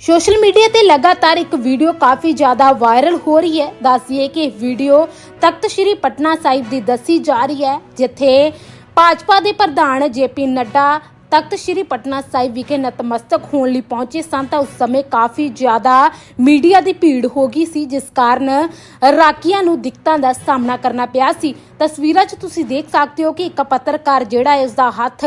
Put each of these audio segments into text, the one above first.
Social media ਤੇ ਲਗਾਤਾਰ ਇੱਕ ਵੀਡੀਓ ਕਾਫੀ ਜ਼ਿਆਦਾ ਵਾਇਰਲ ਹੋ ਰਹੀ ਹੈ। ਦੱਸੀਏ ਕਿ ਇਹ ਵੀਡੀਓ ਤਖਤ ਸ੍ਰੀ ਪਟਨਾ ਸਾਹਿਬ ਦੀ ਦੱਸੀ ਜਾ ਰਹੀ ਹੈ, ਜਿੱਥੇ ਭਾਜਪਾ ਦੇ ਪ੍ਰਧਾਨ ਜੇਪੀ ਨੱਡਾ ਤਖਤ ਸ੍ਰੀ ਪਟਨਾ ਸਾਹਿਬ ਵਿਖੇ ਨਤਮਸਤਕ ਹੋਣ ਲਈ ਪਹੁੰਚੇ ਸਨ ਤਾਂ ਉਸ ਸਮੇਂ ਕਾਫੀ ਜ਼ਿਆਦਾ ਮੀਡੀਆ ਦੀ ਭੀੜ ਹੋ ਗਈ ਸੀ, ਜਿਸ ਕਾਰਨ ਰਾਕੀਆਂ ਨੂੰ ਦਿੱਕਤਾਂ ਦਾ ਸਾਹਮਣਾ ਕਰਨਾ ਪਿਆ ਸੀ। ਤਸਵੀਰਾਂ 'ਚ ਤੁਸੀਂ ਦੇਖ ਸਕਦੇ ਹੋ ਕਿ ਇੱਕ ਪੱਤਰਕਾਰ ਜਿਹੜਾ ਹੈ ਉਸ ਦਾ ਹੱਥ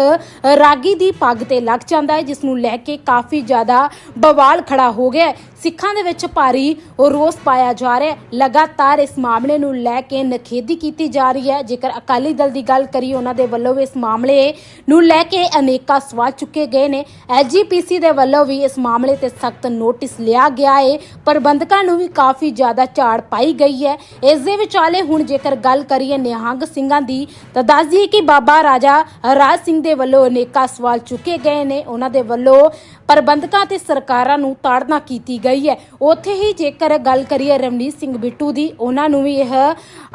ਰਾਗੀ ਦੀ ਪੱਗ ਤੇ ਲੱਗ ਜਾਂਦਾ ਹੈ, ਜਿਸ ਨੂੰ ਲੈ ਕੇ ਕਾਫੀ ਜ਼ਿਆਦਾ ਬਵਾਲ ਖੜਾ ਹੋ ਗਿਆ ਸਿੱਖਾਂ ਦੇ ਵਿੱਚ ਭਾਰੀ ਰੋਸ ਪਾਇਆ ਜਾ ਰਿਹਾ ਹੈ। ਲਗਾਤਾਰ ਇਸ ਮਾਮਲੇ ਨੂੰ ਲੈ ਕੇ ਨਖੇਦੀ ਕੀਤੀ ਜਾ ਰਹੀ ਹੈ। ਜੇਕਰ ਅਕਾਲੀ ਦਲ ਦੀ ਗੱਲ ਕਰੀਏ, ਉਹਨਾਂ ਦੇ ਵੱਲੋਂ ਵੀ ਇਸ ਮਾਮਲੇ ਨੂੰ ਲੈ ਕੇ ਅਨੇਕਾਂ ਸਵਾਲ ਚੁੱਕੇ ਗਏ ਨੇ। ਐਜੀਪੀਸੀ ਦੇ ਵੱਲੋਂ ਵੀ ਇਸ ਮਾਮਲੇ ਤੇ ਸਖਤ ਨੋਟਿਸ ਲਿਆ ਗਿਆ ਹੈ। ਪ੍ਰਬੰਧਕਾਂ ਨੂੰ ਵੀ ਕਾਫੀ ਜ਼ਿਆਦਾ ਝਾੜ ਪਾਈ ਗਈ ਹੈ। ਇਸ ਦੇ ਵਿਚਾਲੇ ਹੁਣ ਜੇਕਰ ਗੱਲ ਕਰੀਏ ਨਿਹੰਗ ਸਿੰਘਾਂ ਦੀ, ਤਾਂ ਦੱਸ ਦਈਏ ਕਿ ਬਾਬਾ ਰਾਜਾ ਰਾਜ ਸਿੰਘ ਦੇ ਵੱਲੋਂ ਅਨੇਕਾਂ ਸਵਾਲ ਚੁੱਕੇ ਗਏ ਨੇ। ਉਹਨਾਂ ਦੇ ਵੱਲੋਂ ਪ੍ਰਬੰਧਕਾਂ ਤੇ ਸਰਕਾਰਾਂ ਨੂੰ ਤਾੜਨਾ ਕੀਤੀ ਗਈ ਹੈ। ਉੱਥੇ ਹੀ ਜੇਕਰ ਗੱਲ ਕਰੀਏ ਰਮਨੀਤ ਸਿੰਘ ਬਿੱਟੂ ਦੀ, ਉਹਨਾਂ ਨੂੰ ਵੀ ਇਹ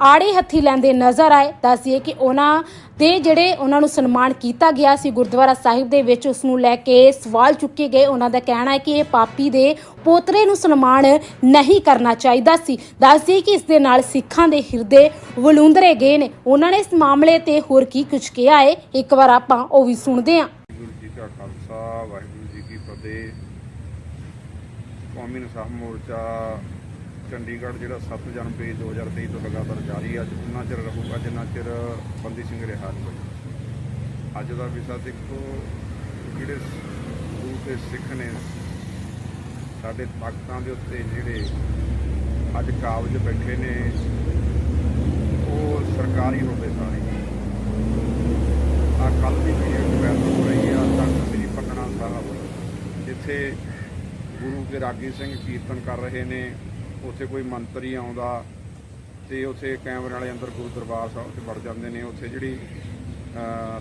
ਆੜੇ ਹੱਥੀ ਲੈਂਦੇ ਨਜ਼ਰ ਆਏ। ਦੱਸੀਏ ਕਿ ਉਹਨਾਂ ਦੇ ਜਿਹੜੇ ਉਹਨਾਂ ਨੂੰ ਸਨਮਾਨ ਕੀਤਾ ਗਿਆ ਸੀ ਗੁਰਦੁਆਰਾ ਸਾਹਿਬ ਦੇ ਵਿੱਚ, ਉਸ ਨੂੰ ਲੈ ਕੇ ਸਵਾਲ ਚੁੱਕੇ ਗਏ। ਉਹਨਾਂ ਦਾ ਕਹਿਣਾ ਹੈ ਕਿ ਇਹ ਪਾਪੀ ਦੇ ਪੋਤਰੇ ਨੂੰ ਸਨਮਾਨ ਨਹੀਂ ਕਰਨਾ ਚਾਹੀਦਾ ਸੀ। ਦੱਸਦੀ ਕਿ ਇਸ ਦੇ ਨਾਲ ਸਿੱਖਾਂ ਦੇ ਹਿਰਦੇ ਵਲੂੰਦਰੇ ਗਏ ਨੇ। ਉਹਨਾਂ ਨੇ ਇਸ ਮਾਮਲੇ ਤੇ ਹੋਰ ਕੀ ਕੁਝ ਕਿਹਾ ਹੈ, ਇੱਕ ਵਾਰ ਆਪਾਂ ਉਹ ਵੀ ਸੁਣਦੇ ਹਾਂ। ਵਾਹਿਗੁਰੂ ਜੀ ਕਾ ਖਾਲਸਾ, ਵਾਹਿਗੁਰੂ ਜੀ ਕੌਮੀ ਇਨਸਾਫ ਮੋਰਚਾ ਚੰਡੀਗੜ੍ਹ ਜਿਹੜਾ 7 ਜਨਵਰੀ 2023 ਤੋਂ ਲਗਾਤਾਰ ਜਾਰੀ ਹੈ ਅੱਜ ਉਨਾ ਚਿਰ ਰਹੂਗਾ, ਜਿੰਨਾ ਚਿਰ ਬੰਦੀ ਸਿੰਘ ਰਿਹਾ ਨਹੀਂ ਹੋਈ ਅੱਜ ਦਾ ਵਿਸ਼ਾ ਦੇਖੋ, ਜਿਹੜੇ ਗੁਰੂ ਦੇ ਸਿੱਖ ਨੇ, ਸਾਡੇ ਤਾਕਤਾਂ ਦੇ ਉੱਤੇ ਜਿਹੜੇ ਅੱਜ ਕਾਬਜ ਬੈਠੇ ਨੇ, ਉਹ ਸਰਕਾਰੀ ਹੋਵੇ ਸਾਰੇ। ਆ ਕੱਲ ਦੀ ਵੀਡੀਓ ਵਾਇਰਲ ਹੋ ਰਹੀ ਆ ਤਖਤ ਸ੍ਰੀ ਪਟਨਾ ਸਾਹਿਬ ਜਿੱਥੇ ਗੁਰੂ ਕੇ ਰਾਗੀ ਸਿੰਘ ਕੀਰਤਨ ਕਰ ਰਹੇ ਨੇ, ਉੱਥੇ ਕੋਈ ਮੰਤਰੀ ਆਉਂਦਾ ਤੇ ਉੱਥੇ ਕੈਮਰੇ ਵਾਲੇ ਅੰਦਰ ਗੁਰੂ ਦਰਬਾਰ ਸਾਹਿਬ 'ਚ ਵੜ ਜਾਂਦੇ ਨੇ। ਉੱਥੇ ਜਿਹੜੀ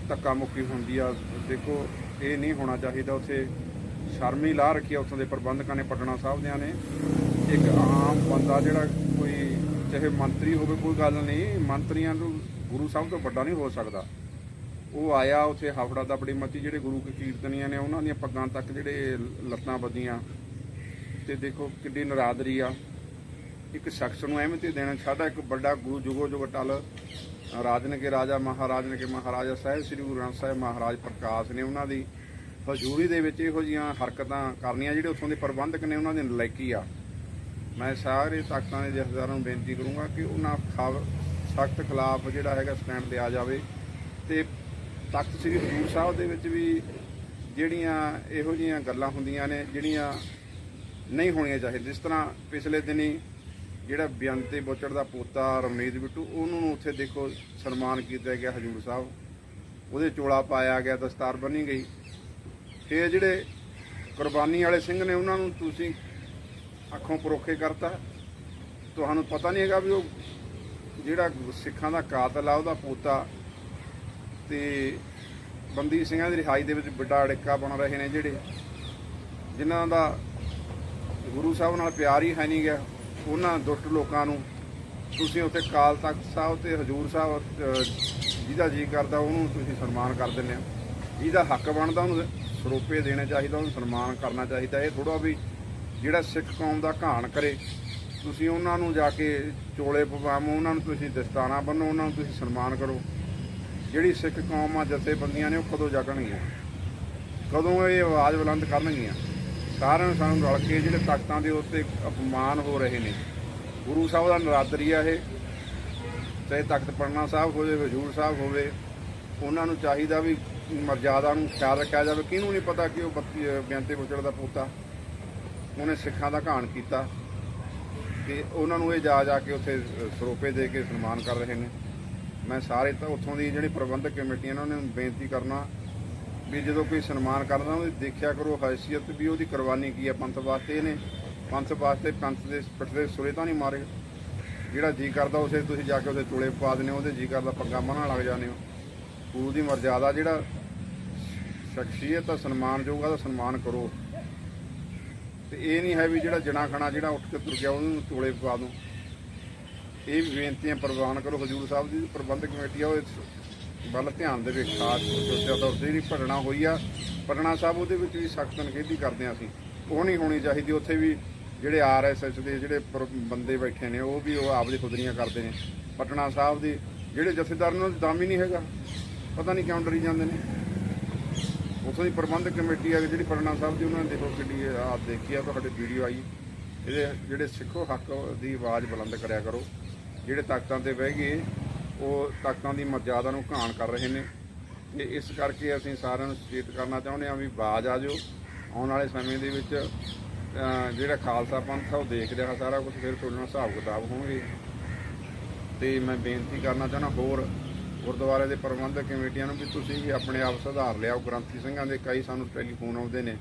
ਧੱਕਾ ਮੁੱਕੀ ਹੁੰਦੀ ਆ, ਦੇਖੋ, ਇਹ ਨਹੀਂ ਹੋਣਾ ਚਾਹੀਦਾ। ਉੱਥੇ ਸ਼ਰਮੀ ਲਾ ਰੱਖੀ ਆ ਉੱਥੋਂ ਦੇ ਪ੍ਰਬੰਧਕਾਂ ਨੇ, ਪਟਨਾ ਸਾਹਿਬ ਦਿਆਂ ਨੇ। ਇੱਕ ਆਮ ਬੰਦਾ ਜਿਹੜਾ ਕੋਈ, ਚਾਹੇ ਮੰਤਰੀ ਹੋਵੇ, ਕੋਈ ਗੱਲ ਨਹੀਂ। ਮੰਤਰੀਆਂ ਨੂੰ ਗੁਰੂ ਸਾਹਿਬ ਤੋਂ ਵੱਡਾ ਨਹੀਂ ਹੋ ਸਕਦਾ। ਉਹ ਆਇਆ ਉੱਥੇ ਹਾਫੜਾ ਦਾ, ਬੜੀ ਮੱਤੀ ਜਿਹੜੇ ਗੁਰੂ ਕੀ ਕੀਰਤਨੀਆਂ ਨੇ, ਉਹਨਾਂ ਦੀਆਂ ਪੱਗਾਂ ਤੱਕ ਜਿਹੜੇ ਲੱਤਾਂ ਬੱਧੀਆਂ ਤੇ ਦੇਖੋ ਕਿੱਡੀ ਨਰਾਦਰੀ ਆ। ਇੱਕ ਸ਼ਖਸ ਨੂੰ ਅਹਿਮੀਅਤ ਦੇਣਾ ਸਾਡਾ ਇੱਕ ਵੱਡਾ ਗੁਰੂ ਜੁਗੋ ਜੁਗ ਟਲ। ਰਾਜਨ ਕੇ ਰਾਜਾ, ਮਹਾਰਾਜ ਨੇ ਕੇ ਮਹਾਰਾਜਾ ਸਾਹਿਬ ਸ੍ਰੀ ਗੁਰੂ ਗ੍ਰੰਥ ਸਾਹਿਬ, ਮਹਾਰਾਜ ਪ੍ਰਕਾਸ਼ ਨੇ ਉਹਨਾਂ ਦੀ ਹਜ਼ੂਰੀ ਦੇ ਵਿੱਚ ਇਹੋ ਜੀਆਂ ਹਰਕਤਾਂ ਕਰਨੀਆਂ, ਜਿਹੜੇ ਉੱਥੋਂ ਦੇ ਪ੍ਰਬੰਧਕ ਨੇ, ਉਹਨਾਂ ਦੇ ਨਲਾਇਕੀ ਆ। ਮੈਂ ਸਾਰੇ ਤਖਤਾਂ ਦੇ ਜਥੇਦਾਰਾਂ ਨੂੰ ਬੇਨਤੀ ਕਰੂੰਗਾ ਕਿ ਉਹਨਾਂ ਸਖਤ ਖਿਲਾਫ ਜਿਹੜਾ ਹੈਗਾ ਸਟੈਂਡ ਲਿਆ ਜਾਵੇ ਤੇ ਤਖਤ ਸ੍ਰੀ ਹਜ਼ੂਰ ਸਾਹਿਬ ਦੇ ਵਿੱਚ ਵੀ ਜਿਹੜੀਆਂ ਇਹੋ ਜਿਹੀਆਂ ਗੱਲਾਂ ਹੁੰਦੀਆਂ ਨੇ, ਜਿਹੜੀਆਂ ਨਹੀਂ ਹੋਣੀਆਂ ਚਾਹੀਦੀਆਂ। ਜਿਸ ਤਰ੍ਹਾਂ ਪਿਛਲੇ ਦਿਨੀ ਜਿਹੜਾ ਬੇਅੰਤੇ ਬੋਚੜ ਦਾ ਪੋਤਾ ਰਮਨੀਤ ਬਿੱਟੂ, ਉਹਨੂੰ ਨੂੰ ਉੱਥੇ ਦੇਖੋ ਸਨਮਾਨ ਕੀਤਾ ਗਿਆ ਹਜੂਰ ਸਾਹਿਬ। ਉਹਦੇ ਚੋਲਾ ਪਾਇਆ ਗਿਆ, ਦਸਤਾਰ ਬੰਨੀ ਗਈ। ਤੇ ਜਿਹੜੇ ਕੁਰਬਾਨੀ ਵਾਲੇ ਸਿੰਘ ਨੇ, ਉਹਨਾਂ ਨੂੰ ਤੁਸੀਂ ਅੱਖੋਂ ਪਰੋਖੇ ਕਰਤਾ। ਤੁਹਾਨੂੰ ਪਤਾ ਨਹੀਂ ਹੈਗਾ ਵੀ ਉਹ ਜਿਹੜਾ ਸਿੱਖਾਂ ਦਾ ਕਾਤਲ ਆ, ਉਹਦਾ ਪੋਤਾ ਤੇ ਬੰਦੀ ਸਿੰਘਾਂ ਦੀ ਰਿਹਾਈ ਦੇ ਵਿੱਚ ਵੱਡਾ ਅੜਿੱਕਾ ਬਣ ਰਹੇ ਨੇ ਜਿਹੜੇ, ਜਿਨ੍ਹਾਂ ਦਾ ਗੁਰੂ ਸਾਹਿਬ ਨਾਲ ਪਿਆਰ ਹੀ ਹੈ ਨਹੀਂ ਗਿਆ ਉਹਨਾਂ ਦੁਸ਼ਟ ਲੋਕਾਂ ਨੂੰ ਤੁਸੀਂ ਉੱਥੇ ਕਾਲ ਤਖਤ ਸਾਹਿਬ ਤੇ ਹਜੂਰ ਸਾਹਿਬ ਜਿਹਦਾ ਜੀ ਕਰਦਾ ਉਹਨੂੰ ਤੁਸੀਂ ਸਨਮਾਨ ਕਰ ਦਿੰਦੇ ਹੋ। ਜਿਹਦਾ ਹੱਕ ਬਣਦਾ ਉਹਨੂੰ ਸਰੋਪੇ ਦੇਣੇ ਚਾਹੀਦਾ, ਉਹਨੂੰ ਸਨਮਾਨ ਕਰਨਾ ਚਾਹੀਦਾ। ਇਹ ਥੋੜਾ ਵੀ ਜਿਹੜਾ ਸਿੱਖ ਕੌਮ ਦਾ ਘਾਣ ਕਰੇ। ਤੁਸੀਂ ਉਹਨਾਂ ਨੂੰ ਜਾ ਕੇ ਚੋਲੇ ਪਵਾਵੋ, ਉਹਨਾਂ ਨੂੰ ਤੁਸੀਂ ਦਸਤਾਨਾ ਬੰਨੋ, ਉਹਨਾਂ ਨੂੰ ਤੁਸੀਂ ਸਨਮਾਨ ਕਰੋ। ਜਿਹੜੀ ਸਿੱਖ ਕੌਮ ਆ, ਜਥੇਬੰਦੀਆਂ ਨੇ ਉਹ ਕਦੋਂ ਜਾਗਣਗੀਆਂ? ਕਦੋਂ ਇਹ ਆਵਾਜ਼ ਬੁਲੰਦ ਕਰਨਗੀਆਂ? ਸਾਰਿਆਂ ਨੂੰ ਸਾਨੂੰ ਰਲ ਕੇ ਜਿਹੜੇ ਤਖਤਾਂ ਦੇ ਉੱਤੇ ਅਪਮਾਨ ਹੋ ਰਹੇ ਨੇ, ਗੁਰੂ ਸਾਹਿਬ ਦਾ ਨਰਾਦਰੀ ਆ ਇਹ। ਚਾਹੇ ਤਖਤ ਪੜਨਾ ਸਾਹਿਬ ਹੋਵੇ, ਹਜੂਰ ਸਾਹਿਬ ਹੋਵੇ, ਉਹਨਾਂ ਨੂੰ ਚਾਹੀਦਾ ਵੀ ਮਰਜ਼ਾਦਾ ਨੂੰ ਖਿਆਲ ਰੱਖਿਆ ਜਾਵੇ। ਕਿਹਨੂੰ ਨਹੀਂ ਪਤਾ ਕਿ ਉਹ ਬੱਤੀ ਬਿਆੰਤੇ ਗੁਜਰ ਦਾ ਪੋਤਾ, ਉਹਨੇ ਸਿੱਖਾਂ ਦਾ ਘਾਣ ਕੀਤਾ ਤੇ ਉਹਨਾਂ ਨੂੰ ਇਹ ਜਾ ਜਾ ਕੇ ਉੱਥੇ ਸਰੋਪੇ ਦੇ ਕੇ ਸਨਮਾਨ ਕਰ ਰਹੇ ਨੇ। ਮੈਂ ਸਾਰੇ ਤਾਂ ਉੱਥੋਂ ਦੀ ਜਿਹੜੀ ਪ੍ਰਬੰਧਕ ਕਮੇਟੀ ਇਹਨਾਂ ਨੂੰ ਬੇਨਤੀ ਕਰਨਾ ਵੀ ਜਦੋਂ ਕੋਈ ਸਨਮਾਨ ਕਰਦਾ ਉਹਦੀ ਦੇਖਿਆ ਕਰੋ ਹੈਸੀਅਤ ਵੀ ਉਹਦੀ ਕੁਰਬਾਨੀ ਕੀ ਹੈ ਪੰਥ ਵਾਸਤੇ ਇਹਨੇ, ਪੰਥ ਵਾਸਤੇ ਪੰਥ ਦੇ ਪਿੱਠ ਦੇ ਸੁਰੇ ਤਾਂ ਨਹੀਂ ਮਾਰੇ। ਜਿਹੜਾ ਜੀ ਕਰਦਾ ਉਸੇ ਤੁਸੀਂ ਜਾ ਕੇ ਉਹਦੇ ਚੋਲੇ ਪਾ ਦਿੰਦੇ ਹੋ, ਉਹਦੇ ਜੀ ਕਰਦਾ ਪੱਗਾ ਬੰਨ੍ਹਣ ਲੱਗ ਜਾਂਦੇ ਹੋ। ਗੁਰੂ ਦੀ ਮਰਜ਼ਾਦਾ ਜਿਹੜਾ ਸ਼ਖਸੀਅਤ ਦਾ ਸਨਮਾਨਯੋਗ ਆ ਦਾ ਸਨਮਾਨ ਕਰੋ। ਤੇ ਇਹ ਨਹੀਂ ਹੈ ਵੀ ਜਿਹੜਾ ਜਣਾ ਖਣਾ ਜਿਹੜਾ ਉੱਠ ਕੇ ਤੁਰ ਗਿਆ, ਉਹਨੂੰ ਚੋਲੇ ਪਾ ਦੋ। ਇਹ ਵੀ ਬੇਨਤੀਆਂ ਪ੍ਰਵਾਨ ਕਰੋ, ਹਜੂਰ ਸਾਹਿਬ ਦੀ ਪ੍ਰਬੰਧਕ ਕਮੇਟੀ ਆ, ਉਹ ਇਸ ਵੱਲ ਧਿਆਨ ਦੇਵੇ, ਖਾਸ ਸੋਚਿਆ ਤੌਰ ਤੇ ਜਿਹੜੀ ਭਟਣਾ ਹੋਈ ਆ, ਪਟਨਾ ਸਾਹਿਬ ਉਹਦੇ ਵਿੱਚ ਵੀ ਸਖਤ ਨਖੇਦੀ ਕਰਦੇ ਹਾਂ ਅਸੀਂ। ਉਹ ਨਹੀਂ ਹੋਣੀ ਚਾਹੀਦੀ, ਉੱਥੇ ਵੀ ਜਿਹੜੇ ਆਰਐਸਐਸ ਦੇ ਜਿਹੜੇ ਬੰਦੇ ਬੈਠੇ ਨੇ, ਉਹ ਵੀ ਉਹ ਆਪਦੀ ਖੁਦਰੀਆਂ ਕਰਦੇ ਨੇ। ਪਟਨਾ ਸਾਹਿਬ ਦੀ ਜਿਹੜੇ ਜਥੇਦਾਰ ਨੇ, ਉਹਨਾਂ ਦਾ ਦਮ ਹੀ ਨਹੀਂ ਹੈਗਾ। ਪਤਾ ਨਹੀਂ ਕਿਉਂ ਡਰੀ ਜਾਂਦੇ ਨੇ। ਉੱਥੋਂ ਦੀ ਪ੍ਰਬੰਧਕ ਕਮੇਟੀ ਆ, ਜਿਹੜੀ ਪਟਨਾ ਸਾਹਿਬ ਦੀ, ਉਹਨਾਂ ਨੇ ਦੇਖੋ ਕਿੱਡੀ ਆਪ ਦੇਖੀ ਆ, ਤੁਹਾਡੇ ਵੀਡੀਓ ਆਈ। ਇਹਦੇ ਜਿਹੜੇ ਸਿੱਖੋ ਹੱਕ ਦੀ ਆਵਾਜ਼ ਬੁਲੰਦ ਕਰਿਆ ਕਰੋ। ਜਿਹੜੇ ਤਾਕਤਾਂ ਤੇ ਬਹਿ ਗਏ, ਉਹ ਤਾਕਤਾਂ ਦੀ ਮਰਜ਼ਾਦਾ ਨੂੰ ਘਾਣ ਕਰ ਰਹੇ ਨੇ। ਤੇ ਇਸ ਕਰਕੇ ਅਸੀਂ ਸਾਰਿਆਂ ਨੂੰ ਸੁਚੇਤ ਕਰਨਾ ਚਾਹੁੰਦੇ ਹਾਂ ਵੀ ਆਵਾਜ਼ ਆ ਜਾਓ। ਆਉਣ ਵਾਲੇ ਸਮੇਂ ਦੇ ਵਿੱਚ ਜਿਹੜਾ ਖਾਲਸਾ ਪੰਥ ਆ, ਉਹ ਦੇਖ ਰਿਹਾ ਸਾਰਾ ਕੁਝ ਫਿਰ ਤੁਹਾਡੇ ਨਾਲ ਹਿਸਾਬ ਕਿਤਾਬ ਹੋਣਗੇ। ਤੇ ਮੈਂ ਬੇਨਤੀ ਕਰਨਾ ਚਾਹੁੰਦਾ ਹੋਰ ਗੁਰਦੁਆਰੇ ਦੇ ਪ੍ਰਬੰਧਕ ਕਮੇਟੀਆਂ ਨੂੰ ਵੀ ਤੁਸੀਂ ਵੀ ਆਪਣੇ ਆਪ ਸੁਧਾਰ ਲਿਆਓ। ਗ੍ਰੰਥੀ ਸਿੰਘਾਂ ਦੇ ਕਈ ਸਾਨੂੰ ਟੈਲੀਫੋਨ ਆਉਂਦੇ ਨੇ।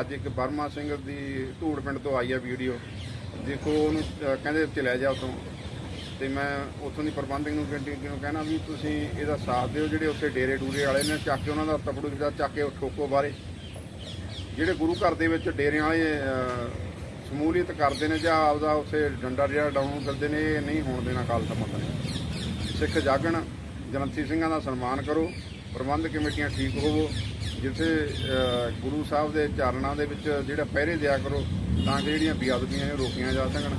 ਅੱਜ ਇੱਕ ਬਰਮਾ ਸਿੰਘ ਦੀ ਧੂੜ ਪਿੰਡ ਤੋਂ ਆਈ ਆ ਵੀਡੀਓ। ਦੇਖੋ ਉਹਨੂੰ ਕਹਿੰਦੇ ਚਲੇ ਜਾ ਉਤੋਂ ਤੇ ਮੈਂ ਉੱਥੋਂ ਦੀ ਪ੍ਰਬੰਧਕ ਨੂੰ ਕਮੇਟੀ ਨੂੰ ਕਹਿਣਾ ਵੀ ਤੁਸੀਂ ਇਹਦਾ ਸਾਥ ਦਿਓ, ਜਿਹੜੇ ਉੱਥੇ ਡੇਰੇ ਡੂਰੇ ਵਾਲੇ ਨੇ, ਚੱਕ ਕੇ ਉਹਨਾਂ ਦਾ ਤਪੜੂ ਜਿਹੜਾ ਚੱਕ ਕੇ ਠੋਕੋ ਬਾਰੇ ਜਿਹੜੇ ਗੁਰੂ ਘਰ ਦੇ ਵਿੱਚ ਡੇਰਿਆਂ ਵਾਲੇ ਸ਼ਮੂਲੀਅਤ ਕਰਦੇ ਨੇ ਜਾਂ ਆਪਦਾ ਉੱਥੇ ਡੰਡਾ ਜਿਹੜਾ ਡਾਊਨ ਕਰਦੇ ਨੇ, ਇਹ ਨਹੀਂ ਹੋਣ ਦੇਣਾ ਖਾਲਸਾ ਪੰਥ ਨੇ। ਸਿੱਖ ਜਾਗਣ ਜਨੰਤੀ ਸਿੰਘਾਂ ਦਾ ਸਨਮਾਨ ਕਰੋ ਪ੍ਰਬੰਧ ਕਮੇਟੀਆਂ ਠੀਕ ਹੋਵੋ, ਜਿੱਥੇ ਗੁਰੂ ਸਾਹਿਬ ਦੇ ਚਰਨਾਂ ਦੇ ਵਿੱਚ ਜਿਹੜਾ ਪਹਿਰੇ ਦਿਆ ਕਰੋ, ਤਾਂ ਕਿ ਜਿਹੜੀਆਂ ਬੇਅਦਬੀਆਂ ਨੇ ਰੋਕੀਆਂ ਜਾ ਸਕਣ।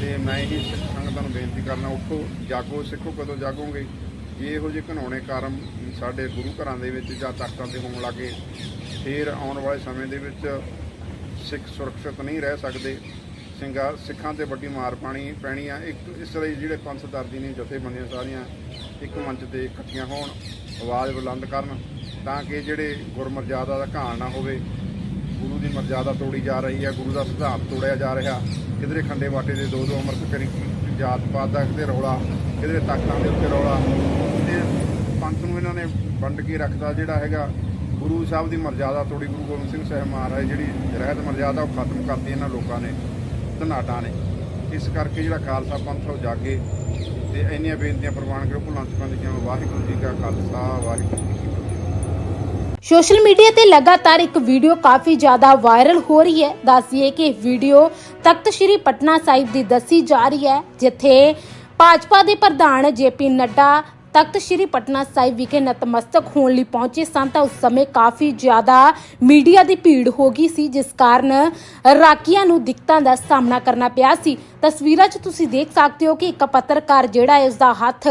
ਤੇ ਮੈਂ ਇਹੀ ਸਿੱਖ ਸੰਗਤਾਂ ਨੂੰ ਬੇਨਤੀ ਕਰਨਾ, ਉੱਠੋ, ਜਾਗੋ, ਸਿੱਖੋ, ਕਦੋਂ ਜਾਗੋਗੇ? ਜੇ ਇਹੋ ਜਿਹੇ ਘਨੌਣੇ ਕਾਰਮ ਸਾਡੇ ਗੁਰੂ ਘਰਾਂ ਦੇ ਵਿੱਚ ਜਾਂ ਤਖਤਾਂ ਤੇ ਹੋਣ ਲੱਗੇ ਫਿਰ ਆਉਣ ਵਾਲੇ ਸਮੇਂ ਦੇ ਵਿੱਚ ਸਿੱਖ ਸੁਰੱਖਿਅਤ ਨਹੀਂ ਰਹਿ ਸਕਦੇ। ਸਿੰਘਾਂ, ਸਿੱਖਾਂ ਤੇ ਵੱਡੀ ਮਾਰ ਪਾਣੀ ਪੈਣੀ ਆ। ਇੱਕ, ਇਸ ਲਈ ਜਿਹੜੇ ਪੰਥ ਦਰਦੀ ਨੇ, ਜਥੇਬੰਦੀਆਂ ਸਾਰੀਆਂ, ਇੱਕ ਮੰਚ ਤੇ ਇਕੱਠੀਆਂ ਹੋਣ, ਆਵਾਜ਼ ਬੁਲੰਦ ਕਰਨ, ਤਾਂ ਕਿ ਜਿਹੜੇ ਗੁਰਮਰਜ਼ਾਦਾ ਦਾ ਘਾਣ ਨਾ ਹੋਵੇ ਗੁਰੂ ਦੀ ਮਰਜ਼ਾਦਾ ਤੋੜੀ ਜਾ ਰਹੀ ਹੈ, ਗੁਰੂ ਦਾ ਸਿਧਾਂਤ ਤੋੜਿਆ ਜਾ ਰਿਹਾ। ਕਿਧਰੇ ਖੰਡੇ ਬਾਟੇ ਦੇ ਦੋ ਦੋ ਅਮਰਤ ਕਰੀ, ਜਾਤ ਪਾਤ ਦਾ ਕਿਤੇ ਰੌਲਾ, ਕਿਧਰੇ ਤਖਤਾਂ ਦੇ ਉੱਤੇ ਰੌਲਾ। ਤੇ ਪੰਥ ਨੂੰ ਇਹਨਾਂ ਨੇ ਵੰਡ ਕੇ ਰੱਖਦਾ ਜਿਹੜਾ ਹੈਗਾ, ਗੁਰੂ ਸਾਹਿਬ ਦੀ ਮਰਜ਼ਾਦਾ ਤੋੜੀ, ਗੁਰੂ ਗੋਬਿੰਦ ਸਿੰਘ ਸਾਹਿਬ ਮਹਾਰਾਜ ਜਿਹੜੀ ਰਹਿਤ ਮਰਜ਼ਾਦਾ ਉਹ ਖਤਮ ਕਰਤੀ ਇਹਨਾਂ ਲੋਕਾਂ ਨੇ, ਧਨਾਟਾਂ ਨੇ। ਇਸ ਕਰਕੇ ਜਿਹੜਾ ਖਾਲਸਾ ਪੰਥ ਆ ਉਹ ਜਾਗੇ। ਤੇ ਇੰਨੀਆਂ ਬੇਨਤੀਆਂ ਪ੍ਰਵਾਨ ਕਰੋ, ਭੁੱਲਾਂ ਚੁੱਕਾਂ ਦੀਆਂ, ਵਾਹਿਗੁਰੂ ਜੀ ਕਾ ਖਾਲਸਾ, ਵਾਹਿਗੁਰੂ ਜੀ ਕੀ ਫਤਿਹ। ਸੋਸ਼ਲ ਮੀਡੀਆ ਤੇ ਲਗਾਤਾਰ ਇੱਕ ਵੀਡੀਓ ਕਾਫੀ ਜ਼ਿਆਦਾ ਵਾਇਰਲ ਹੋ ਰਹੀ ਹੈ। ਦੱਸੀਏ ਕਿ ਵੀਡੀਓ ਤਖਤ ਸ੍ਰੀ ਪਟਨਾ ਸਾਹਿਬ ਦੀ ਦੱਸੀ ਜਾ ਰਹੀ ਹੈ, ਜਿੱਥੇ ਭਾਜਪਾ ਦੇ ਪ੍ਰਧਾਨ ਜੇਪੀ ਨੱਡਾ ਤਖਤ ਸ੍ਰੀ ਪਟਨਾ ਸਾਹਿਬ ਵਿਖੇ ਨਤਮਸਤਕ ਹੋਣ ਲਈ ਪਹੁੰਚੇ ਸਨ ਤਾਂ ਉਸ ਸਮੇਂ ਕਾਫੀ ਜ਼ਿਆਦਾ ਮੀਡੀਆ ਦੀ ਭੀੜ ਹੋ ਗਈ ਸੀ, ਜਿਸ ਕਾਰਨ ਰਾਕੀਆਂ ਨੂੰ ਦਿੱਕਤਾਂ ਦਾ ਸਾਹਮਣਾ ਕਰਨਾ ਪਿਆ ਸੀ। ਤਸਵੀਰਾਂ 'ਚ ਤੁਸੀਂ ਦੇਖ ਸਕਦੇ ਹੋ ਕਿ ਇੱਕ ਪੱਤਰਕਾਰ ਜਿਹੜਾ ਹੈ ਉਸ ਦਾ ਹੱਥ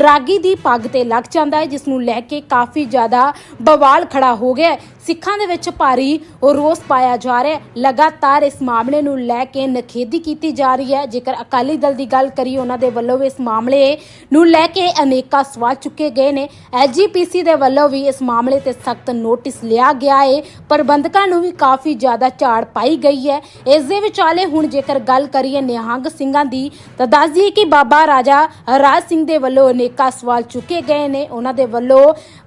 ਰਾਗੀ ਦੀ ਪੱਗ ਤੇ ਲੱਗ ਜਾਂਦਾ ਹੈ ਜਿਸ ਨੂੰ ਲੈ ਕੇ ਕਾਫੀ ਜ਼ਿਆਦਾ ਬਵਾਲ ਖੜਾ ਹੋ ਗਿਆ ਸਿੱਖਾਂ ਦੇ ਵਿੱਚ ਭਾਰੀ ਰੋਸ ਪਾਇਆ ਜਾ ਰਿਹਾ ਹੈ। ਲਗਾਤਾਰ ਇਸ ਮਾਮਲੇ ਨੂੰ ਲੈ ਕੇ ਨਖੇਦੀ ਕੀਤੀ ਜਾ ਰਹੀ ਹੈ। ਜੇਕਰ ਅਕਾਲੀ ਦਲ ਦੀ ਗੱਲ ਕਰੀਏ, ਉਹਨਾਂ ਦੇ ਵੱਲੋਂ ਵੀ ਇਸ ਮਾਮਲੇ ਨੂੰ ਲੈ ਕੇ ਅਨੇਕਾਂ ਸਵਾਲ ਚੁੱਕੇ ਗਏ ਨੇ। ਐਜੀਪੀਸੀ ਦੇ ਵੱਲੋਂ ਵੀ ਇਸ ਮਾਮਲੇ ਤੇ ਸਖਤ ਨੋਟਿਸ ਲਿਆ ਗਿਆ ਹੈ। ਪ੍ਰਬੰਧਕਾਂ ਨੂੰ ਵੀ ਕਾਫੀ ਜ਼ਿਆਦਾ ਝਾੜ ਪਾਈ ਗਈ ਹੈ। ਇਸ ਦੇ ਵਿਚਾਲੇ ਹੁਣ ਜੇਕਰ ਗੱਲ ਕਰੀਏ ਨਿਹੰਗ ਸਿੰਘਾਂ ਦੀ ਤਾਂ ਦੱਸ ਦਈਏ ਕਿ ਬਾਬਾ ਰਾਜਾ ਰਾਜ ਸਿੰਘ ਦੇ ਵੱਲੋਂ ਅਨੇਕਾਂ ਸਵਾਲ ਚੁੱਕੇ ਗਏ ਨੇ। ਉਹਨਾਂ ਦੇ ਵੱਲੋਂ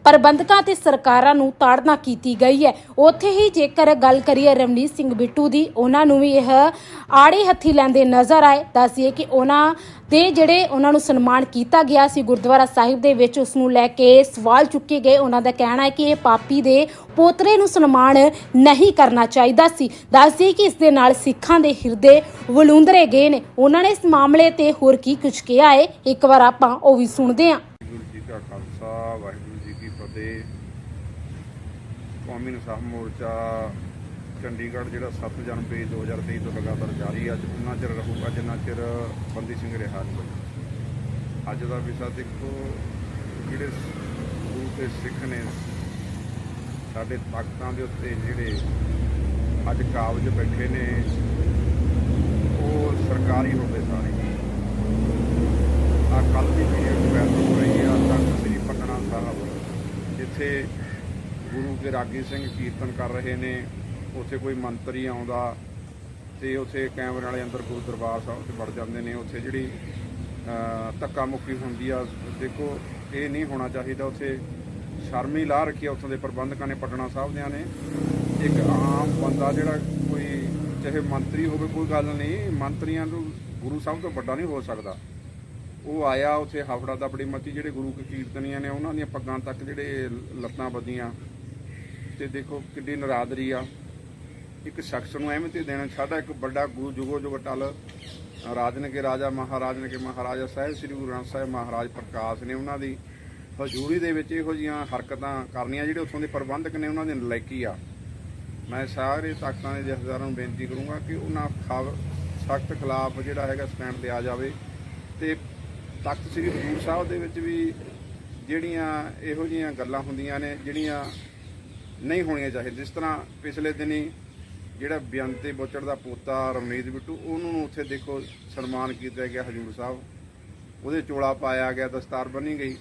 ਪ੍ਰਬੰਧਕਾਂ ਤੇ ਸਰਕਾਰਾਂ ਨੂੰ ਤਾੜਨਾ ਕੀਤੀ ਗਈ ਹੈ। ਉੱਥੇ ਹੀ ਜੇਕਰ ਗੱਲ ਕਰੀਏ ਰਮਨੀਤ ਸਿੰਘ ਬਿੱਟੂ ਦੀ, ਉਹਨਾਂ ਨੂੰ ਵੀ ਇਹ ਆੜੇ ਹੱਥੀ ਲੈਂਦੇ ਨਜ਼ਰ ਆਏ। ਦੱਸੀਏ ਕਿ ਉਹਨਾਂ ਦੇ ਜਿਹੜੇ ਉਹਨਾਂ ਨੂੰ ਸਨਮਾਨ ਕੀਤਾ ਗਿਆ ਸੀ ਗੁਰਦੁਆਰਾ ਸਾਹਿਬ ਦੇ ਵਿੱਚ, ਉਸ ਨੂੰ ਲੈ ਕੇ ਸਵਾਲ ਚੁੱਕੇ ਗਏ। ਉਹਨਾਂ ਦਾ ਕਹਿਣਾ ਹੈ ਕਿ ਇਹ ਪਾਪੀ ਦੇ ਪੋਤਰੇ ਨੂੰ ਸਨਮਾਨ ਨਹੀਂ ਕਰਨਾ ਚਾਹੀਦਾ ਸੀ। ਦੱਸਦੀ ਕਿ ਇਸ ਦੇ ਨਾਲ ਸਿੱਖਾਂ ਦੇ ਹਿਰਦੇ ਵਲੂੰਦਰੇ ਗਏ ਨੇ। ਉਹਨਾਂ ਨੇ ਇਸ ਮਾਮਲੇ ਤੇ ਹੋਰ ਕੀ ਕੁਝ ਕਿਹਾ ਹੈ? ਇੱਕ ਵਾਰ ਆਪਾਂ ਉਹ ਵੀ ਸੁਣਦੇ ਹਾਂ। ਵਾਹਿਗੁਰੂ ਜੀ ਕਾ ਖਾਲਸਾ, ਵਾਹਿਗੁਰੂ ਕੌਮੀ ਇਨਸਾਫ ਮੋਰਚਾ ਚੰਡੀਗੜ੍ਹ ਜਿਹੜਾ 7 ਜਨਵਰੀ 2023 ਤੋਂ ਲਗਾਤਾਰ ਜਾਰੀ ਅੱਜ ਉਨਾ ਚਿਰ ਰਹੂਗਾ, ਜਿੰਨਾ ਚਿਰ ਬੰਦੀ ਸਿੰਘ ਰਿਹਾ ਨਹੀਂ ਹੋਇਆ ਅੱਜ ਦਾ ਵਿਸ਼ਾ ਦੇਖੋ, ਜਿਹੜੇ ਗੁਰੂ ਤੇ ਸਿੱਖ ਨੇ, ਸਾਡੇ ਤਾਕਤਾਂ ਦੇ ਉੱਤੇ ਜਿਹੜੇ ਅੱਜ ਕਾਬਜ ਬੈਠੇ ਨੇ, ਉਹ ਸਰਕਾਰੀ ਹੁੰਦੇ ਸਾਰੇ। ਆ ਕੱਲ ਦੀ ਵੀਡੀਓ ਹੋ ਰਹੀ ਆ ਤਖਤ ਸ੍ਰੀ ਪਟਨਾ ਸਾਹਿਬ, ਜਿੱਥੇ ਗੁਰੂ ਕੇ ਰਾਗੀ ਸਿੰਘ ਕੀਰਤਨ ਕਰ ਰਹੇ ਨੇ। ਉੱਥੇ ਕੋਈ ਮੰਤਰੀ ਆਉਂਦਾ ਤੇ ਉੱਥੇ ਕੈਮਰੇ ਵਾਲੇ ਅੰਦਰ ਗੁਰੂ ਦਰਬਾਰ ਸਾਹਿਬ ਤੇ ਵੜ ਜਾਂਦੇ ਨੇ। ਉੱਥੇ ਜਿਹੜੀ ਧੱਕਾ ਮੁੱਕੀ ਹੁੰਦੀ ਆ, ਦੇਖੋ, ਇਹ ਨਹੀਂ ਹੋਣਾ ਚਾਹੀਦਾ। ਉੱਥੇ ਸ਼ਰਮ ਹੀ ਲਾ ਰੱਖੀ ਆ ਉੱਥੋਂ ਦੇ ਪ੍ਰਬੰਧਕਾਂ ਨੇ, ਪਟਨਾ ਸਾਹਿਬ ਦਿਆਂ ਨੇ। ਇੱਕ ਆਮ ਬੰਦਾ ਜਿਹੜਾ ਕੋਈ, ਚਾਹੇ ਮੰਤਰੀ ਹੋਵੇ, ਕੋਈ ਗੱਲ ਨਹੀਂ। ਮੰਤਰੀਆਂ ਨੂੰ ਗੁਰੂ ਸਾਹਿਬ ਤੋਂ ਵੱਡਾ ਨਹੀਂ ਹੋ ਸਕਦਾ। ਉਹ ਆਇਆ, ਉੱਥੇ ਹਾਫੜਾ ਦਾ ਬੜੀ ਮੱਤੀ, ਜਿਹੜੇ ਗੁਰੂ ਕੇ ਕੀਰਤਨੀਆਂ ਨੇ, ਉਹਨਾਂ ਦੀਆਂ ਪੱਗਾਂ ਤੱਕ ਜਿਹੜੇ ਲੱਤਾਂ ਬੱਧੀਆਂ ਤੇ ਦੇਖੋ ਕਿੱਡੀ ਨਰਾਦਰੀ ਆ। ਇੱਕ ਸ਼ਖਸ ਨੂੰ ਅਹਿਮੀਅਤ ਦੇਣਾ ਸਾਡਾ ਇੱਕ ਵੱਡਾ ਗੁਰੂ ਜੁਗੋ ਜੁਗ ਟਲ। ਰਾਜਨ ਕੇ ਰਾਜਾ ਮਹਾਰਾਜ ਨੇ ਕੇ ਮਹਾਰਾਜਾ ਸਾਹਿਬ, ਸ੍ਰੀ ਗੁਰੂ ਗ੍ਰੰਥ ਸਾਹਿਬ ਮਹਾਰਾਜ ਪ੍ਰਕਾਸ਼ ਨੇ ਉਹਨਾਂ ਦੀ ਹਜ਼ੂਰੀ ਦੇ ਵਿੱਚ ਇਹੋ ਜੀਆਂ ਹਰਕਤਾਂ ਕਰਨੀਆਂ, ਜਿਹੜੇ ਉੱਥੋਂ ਦੇ ਪ੍ਰਬੰਧਕ ਨੇ ਉਹਨਾਂ ਦੀ ਨਲਾਇਕੀ ਆ। ਮੈਂ ਸਾਰੇ ਤਾਕਤਾਂ ਦੇ ਜਥੇਦਾਰਾਂ ਨੂੰ ਬੇਨਤੀ ਕਰੂੰਗਾ ਕਿ ਉਹਨਾਂ ਸਖਤ ਖਿਲਾਫ ਜਿਹੜਾ ਹੈਗਾ ਸਟੈਂਡ ਲਿਆ ਜਾਵੇ ਤੇ ਤਖਤ ਸ੍ਰੀ ਹਜ਼ੂਰ ਸਾਹਿਬ ਦੇ ਵਿੱਚ ਵੀ ਜਿਹੜੀਆਂ ਇਹੋ ਜਿਹੀਆਂ ਗੱਲਾਂ ਹੁੰਦੀਆਂ ਨੇ, ਜਿਹੜੀਆਂ ਨਹੀਂ ਹੋਣੀਆਂ ਚਾਹੀਦੀਆਂ। ਜਿਸ ਤਰ੍ਹਾਂ ਪਿਛਲੇ ਦਿਨੀ ਜਿਹੜਾ ਬੇਅੰਤੇ ਬੁੱਚੜ ਦਾ ਪੋਤਾ ਰਮਨੀਤ ਬਿੱਟੂ, ਉਹਨੂੰ ਨੂੰ ਉੱਥੇ ਦੇਖੋ ਸਨਮਾਨ ਕੀਤਾ ਗਿਆ ਹਜੂਰ ਸਾਹਿਬ। ਉਹਦੇ ਚੋਲਾ ਪਾਇਆ ਗਿਆ, ਦਸਤਾਰ ਬੰਨੀ ਗਈ।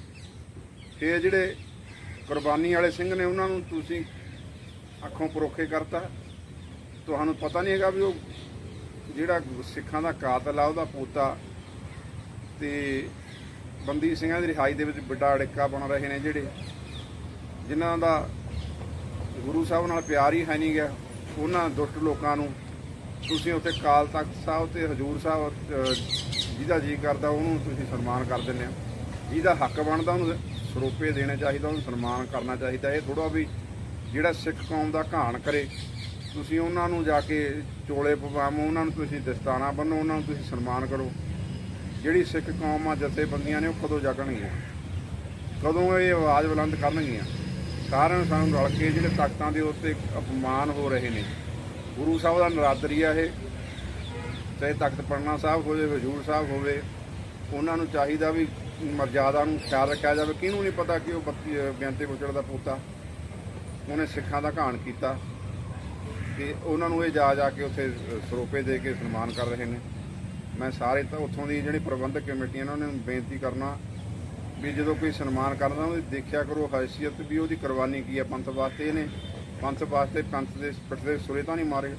ਫਿਰ ਜਿਹੜੇ ਕੁਰਬਾਨੀ ਵਾਲੇ ਸਿੰਘ ਨੇ, ਉਹਨਾਂ ਨੂੰ ਤੁਸੀਂ ਅੱਖੋਂ ਪਰੋਖੇ ਕਰਤਾ। ਤੁਹਾਨੂੰ ਪਤਾ ਨਹੀਂ ਹੈਗਾ ਵੀ ਉਹ ਜਿਹੜਾ ਸਿੱਖਾਂ ਦਾ ਕਾਤਲ ਆ, ਉਹਦਾ ਪੋਤਾ ਤੇ ਬੰਦੀ ਸਿੰਘਾਂ ਦੀ ਰਿਹਾਈ ਦੇ ਵਿੱਚ ਵੱਡਾ ਅੜਿੱਕਾ ਬਣ ਰਹੇ ਨੇ ਜਿਹੜੇ। ਜਿਨ੍ਹਾਂ ਦਾ ਗੁਰੂ ਸਾਹਿਬ ਨਾਲ ਪਿਆਰ ਹੀ ਹੈ ਨਹੀਂ ਗਿਆ ਉਹਨਾਂ ਦੁਸ਼ਟ ਲੋਕਾਂ ਨੂੰ ਤੁਸੀਂ ਉੱਥੇ ਕਾਲ ਤਖਤ ਸਾਹਿਬ ਤੇ ਹਜੂਰ ਸਾਹਿਬ ਜਿਹਦਾ ਜੀ ਕਰਦਾ ਉਹਨੂੰ ਤੁਸੀਂ ਸਨਮਾਨ ਕਰ ਦਿੰਦੇ ਹੋ। ਜਿਹਦਾ ਹੱਕ ਬਣਦਾ ਉਹਨੂੰ ਸਰੋਪੇ ਦੇਣੇ ਚਾਹੀਦਾ, ਉਹਨੂੰ ਸਨਮਾਨ ਕਰਨਾ ਚਾਹੀਦਾ। ਇਹ ਥੋੜਾ ਵੀ ਜਿਹੜਾ ਸਿੱਖ ਕੌਮ ਦਾ ਘਾਣ ਕਰੇ। ਤੁਸੀਂ ਉਹਨਾਂ ਨੂੰ ਜਾ ਕੇ ਚੋਲੇ ਪਵਾਵੋ, ਉਹਨਾਂ ਨੂੰ ਤੁਸੀਂ ਦਸਤਾਨਾ ਬੰਨੋ, ਉਹਨਾਂ ਨੂੰ ਤੁਸੀਂ ਸਨਮਾਨ ਕਰੋ। ਜਿਹੜੀ ਸਿੱਖ ਕੌਮ ਆ, ਜਥੇਬੰਦੀਆਂ ਨੇ ਉਹ ਕਦੋਂ ਜਾਗਣਗੀਆਂ? ਕਦੋਂ ਇਹ ਆਵਾਜ਼ ਬੁਲੰਦ ਕਰਨਗੀਆਂ? ਸਾਰਿਆਂ ਨੂੰ ਸਾਨੂੰ ਰਲ ਕੇ ਜਿਹੜੇ ਤਖਤਾਂ ਦੇ ਉੱਤੇ ਅਪਮਾਨ ਹੋ ਰਹੇ ਨੇ, ਗੁਰੂ ਸਾਹਿਬ ਦਾ ਨਰਾਦਰੀ ਆ ਇਹ, ਚਾਹੇ ਤਖਤ ਪੜਨਾ ਸਾਹਿਬ ਹੋਵੇ, ਹਜੂਰ ਸਾਹਿਬ ਹੋਵੇ, ਉਹਨਾਂ ਨੂੰ ਚਾਹੀਦਾ ਵੀ ਮਰਜ਼ਾਦਾ ਨੂੰ ਖਿਆਲ ਰੱਖਿਆ ਜਾਵੇ। ਕਿਹਨੂੰ ਨਹੀਂ ਪਤਾ ਕਿ ਉਹ ਬੱਤੀ ਬੇਅੰਤੇ ਬੁੱਚੜ ਦਾ ਪੋਤਾ, ਉਹਨੇ ਸਿੱਖਾਂ ਦਾ ਘਾਣ ਕੀਤਾ ਤੇ ਉਹਨਾਂ ਨੂੰ ਇਹ ਜਾ ਜਾ ਕੇ ਉੱਥੇ ਸਰੋਪੇ ਦੇ ਕੇ ਸਨਮਾਨ ਕਰ ਰਹੇ ਨੇ। ਮੈਂ ਸਾਰੇ ਤਾਂ ਉੱਥੋਂ ਦੀ ਜਿਹੜੀ ਪ੍ਰਬੰਧਕ ਕਮੇਟੀਆਂ ਨੇ, ਉਹਨਾਂ ਨੂੰ ਬੇਨਤੀ ਕਰਨਾ ਵੀ ਜਦੋਂ ਕੋਈ ਸਨਮਾਨ ਕਰਦਾ ਉਹਦੀ ਦੇਖਿਆ ਕਰੋ ਹੈਸੀਅਤ ਵੀ ਉਹਦੀ ਕੁਰਬਾਨੀ ਕੀ ਹੈ ਪੰਥ ਵਾਸਤੇ ਇਹਨੇ, ਪੰਥ ਵਾਸਤੇ ਪੰਥ ਦੇ ਪਿੱਠ ਦੇ ਸੁਰੇ ਤਾਂ ਨਹੀਂ ਮਾਰੇ।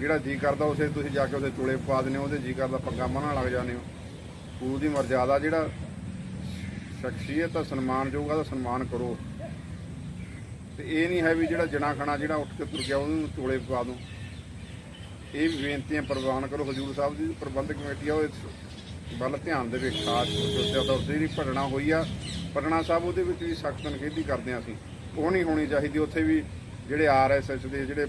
ਜਿਹੜਾ ਜੀ ਕਰਦਾ ਉਸੇ ਤੁਸੀਂ ਜਾ ਕੇ ਉਹਦੇ ਚੋਲੇ ਪਾ ਦਿੰਦੇ ਹੋ, ਉਹਦੇ ਜੀ ਕਰਦਾ ਪੱਗਾਂ ਬੰਨ੍ਹਣ ਲੱਗ ਜਾਂਦੇ ਹੋ। ਗੁਰੂ ਦੀ ਮਰਜ਼ਾਦਾ ਜਿਹੜਾ ਸ਼ਖਸੀਅਤ ਦਾ ਸਨਮਾਨਯੋਗ ਆ ਦਾ ਸਨਮਾਨ ਕਰੋ। ਤੇ ਇਹ ਨਹੀਂ ਹੈ ਵੀ ਜਿਹੜਾ ਜਣਾ ਖਣਾ ਜਿਹੜਾ ਉੱਠ ਕੇ ਤੁਰ ਗਿਆ, ਉਹਨੂੰ ਚੋਲੇ ਪਾ ਦੋ। ਇਹ ਵੀ ਬੇਨਤੀਆਂ ਪ੍ਰਵਾਨ ਕਰੋ, ਹਜੂਰ ਸਾਹਿਬ ਦੀ ਪ੍ਰਬੰਧਕ ਕਮੇਟੀ ਆ, ਉਹ ਵੱਲ ਧਿਆਨ ਦੇਵੇ, ਖਾਸ ਤੌਰ ਤੇ ਜਿਹੜੀ ਭਟਣਾ ਹੋਈ ਆ ਪਟਨਾ ਸਾਹਿਬ ਉਹਦੇ ਵਿੱਚ ਵੀ ਸਖਤ ਨਿਖੇਧੀ ਕਰਦੇ ਹਾਂ ਅਸੀਂ। ਉਹ ਨਹੀਂ ਹੋਣੀ ਚਾਹੀਦੀ, ਉੱਥੇ ਵੀ ਜਿਹੜੇ ਆਰਐਸਐਸ ਦੇ ਜਿਹੜੇ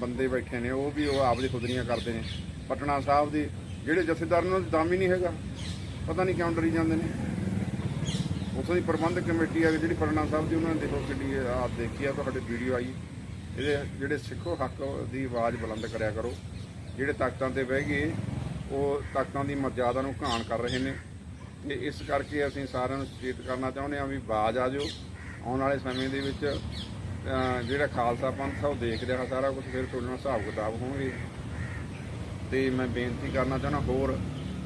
ਬੰਦੇ ਬੈਠੇ ਨੇ, ਉਹ ਵੀ ਉਹ ਆਪਦੀ ਖੁਦਰੀਆਂ ਕਰਦੇ ਨੇ। ਪਟਨਾ ਸਾਹਿਬ ਦੀ ਜਿਹੜੇ ਜਥੇਦਾਰ ਨੇ, ਉਹਨਾਂ ਦਮ ਹੀ ਨਹੀਂ ਹੈਗਾ। ਪਤਾ ਨਹੀਂ ਕਿਉਂ ਡਰੀ ਜਾਂਦੇ ਨੇ। ਉੱਥੋਂ ਦੀ ਪ੍ਰਬੰਧਕ ਕਮੇਟੀ ਆ ਜਿਹੜੀ ਪਟਨਾ ਸਾਹਿਬ ਦੀ, ਉਹਨਾਂ ਨੇ ਦੇਖੋ ਕਿੱਡੀ ਆ ਦੇਖੀ ਆ, ਤੁਹਾਡੇ ਵੀਡੀਓ ਆਈ। ਇਹਦੇ ਜਿਹੜੇ ਸਿੱਖੋ ਹੱਕ ਦੀ ਆਵਾਜ਼ ਬੁਲੰਦ ਕਰਿਆ ਕਰੋ। ਜਿਹੜੇ ਤਾਕਤਾਂ ਤੇ ਬਹਿ ਗਏ ਉਹ ਤਾਕਤਾਂ ਦੀ ਮਰਜ਼ਾਦਾ ਨੂੰ ਘਾਣ ਕਰ ਰਹੇ ਨੇ। ਤੇ ਇਸ ਕਰਕੇ ਅਸੀਂ ਸਾਰਿਆਂ ਨੂੰ ਸੁਚੇਤ ਕਰਨਾ ਚਾਹੁੰਦੇ ਹਾਂ ਵੀ ਬਾਜ ਆ ਜਾਓ। ਆਉਣ ਵਾਲੇ ਸਮੇਂ ਦੇ ਵਿੱਚ ਜਿਹੜਾ ਖਾਲਸਾ ਪੰਥ ਆ, ਉਹ ਦੇਖ ਰਿਹਾ ਸਾਰਾ ਕੁਝ ਫਿਰ ਤੁਹਾਡੇ ਨਾਲ ਹਿਸਾਬ ਕਿਤਾਬ ਹੋਣਗੇ। ਤੇ ਮੈਂ ਬੇਨਤੀ ਕਰਨਾ ਚਾਹੁੰਦਾ ਹੋਰ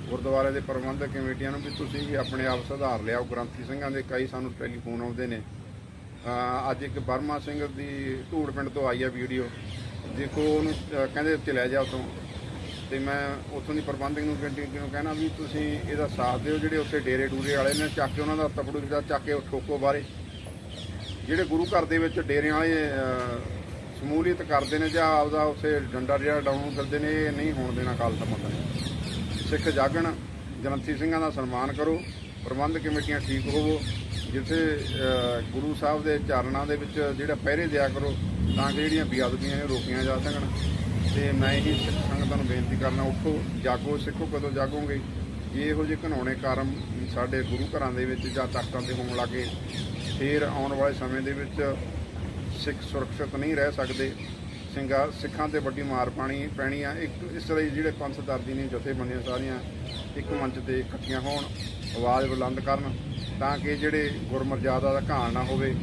ਗੁਰਦੁਆਰੇ ਦੇ ਪ੍ਰਬੰਧਕ ਕਮੇਟੀਆਂ ਨੂੰ ਵੀ ਤੁਸੀਂ ਵੀ ਆਪਣੇ ਆਪ ਸੁਧਾਰ ਲਿਆਓ। ਗ੍ਰੰਥੀ ਸਿੰਘਾਂ ਦੇ ਕਈ ਸਾਨੂੰ ਟੈਲੀਫੋਨ ਆਉਂਦੇ ਨੇ। ਅੱਜ ਇੱਕ ਬਰਮਾ ਸਿੰਘ ਦੀ ਧੂੜ ਪਿੰਡ ਤੋਂ ਆਈ ਆ ਵੀਡੀਓ। ਦੇਖੋ ਉਹਨੂੰ ਕਹਿੰਦੇ ਚਲਿਆ ਜਾ ਉਤੋਂ ਤੇ ਮੈਂ ਉੱਥੋਂ ਦੀ ਪ੍ਰਬੰਧਕ ਨੂੰ ਕਮੇਟੀ ਨੂੰ ਕਹਿਣਾ ਵੀ ਤੁਸੀਂ ਇਹਦਾ ਸਾਥ ਦਿਓ, ਜਿਹੜੇ ਉੱਥੇ ਡੇਰੇ ਡੂਰੇ ਵਾਲੇ ਨੇ, ਚੱਕ ਕੇ ਉਹਨਾਂ ਦਾ ਤਪੜੂ ਜਿਹੜਾ ਚੱਕ ਕੇ ਠੋਕੋ ਬਾਰੇ। ਜਿਹੜੇ ਗੁਰੂ ਘਰ ਦੇ ਵਿੱਚ ਡੇਰਿਆਂ ਵਾਲੇ ਸ਼ਮੂਲੀਅਤ ਕਰਦੇ ਨੇ ਜਾਂ ਆਪਦਾ ਉੱਥੇ ਡੰਡਾ ਜਿਹੜਾ ਡਾਊਨ ਕਰਦੇ ਨੇ, ਇਹ ਨਹੀਂ ਹੋਣ ਦੇਣਾ ਖਾਲਸਾ ਪੰਥ ਸਿੱਖ ਜਾਗਣ ਗ੍ਰੰਥੀ ਸਿੰਘਾਂ ਦਾ ਸਨਮਾਨ ਕਰੋ ਪ੍ਰਬੰਧ ਕਮੇਟੀਆਂ ਠੀਕ ਹੋਵੋ, ਜਿੱਥੇ ਗੁਰੂ ਸਾਹਿਬ ਦੇ ਚਰਨਾਂ ਦੇ ਵਿੱਚ ਜਿਹੜਾ ਪਹਿਰੇ ਦਿਆ ਕਰੋ, ਤਾਂ ਕਿ ਜਿਹੜੀਆਂ ਬੇਅਦਬੀਆਂ ਨੇ ਰੋਕੀਆਂ ਜਾ ਸਕਣ। ਤੇ ਮੈਂ ਇਹੀ ਸਿੱਖ ਨੂੰ ਬੇਨਤੀ ਕਰਨਾ, ਉੱਠੋ, ਜਾਗੋ, ਸਿੱਖੋ ਕਦੋਂ ਜਾਗੋਗੇ। ਜੇ ਇਹੋ ਜਿਹੇ ਘਨਾਉਣੇ ਕਾਰਮ ਸਾਡੇ ਗੁਰੂ ਘਰਾਂ ਦੇ ਵਿੱਚ ਜਾਂ ਤਖਤਾਂ ਤੇ ਹੋਣ ਲੱਗੇ, ਫਿਰ ਆਉਣ ਵਾਲੇ ਸਮੇਂ ਦੇ ਵਿੱਚ ਸਿੱਖ ਸੁਰੱਖਿਅਤ ਨਹੀਂ ਰਹਿ ਸਕਦੇ। ਸਿੰਘਾਂ, ਸਿੱਖਾਂ ਤੇ ਵੱਡੀ ਮਾਰ ਪਾਣੀ ਪੈਣੀ ਆ। ਇੱਕ, ਇਸ ਲਈ ਜਿਹੜੇ ਪੰਥ ਦਰਦੀ ਨੇ ਜਥੇਬੰਦੀਆਂ ਸਾਰੀਆਂ, ਇੱਕ ਮੰਚ ਤੇ ਇਕੱਠੀਆਂ ਹੋਣ, ਆਵਾਜ਼ ਬੁਲੰਦ ਕਰਨ, ਤਾਂ ਕਿ ਜਿਹੜੇ ਗੁਰਮਰਜ਼ਾਦਾ ਦਾ ਘਾਣ ਨਾ ਹੋਵੇ,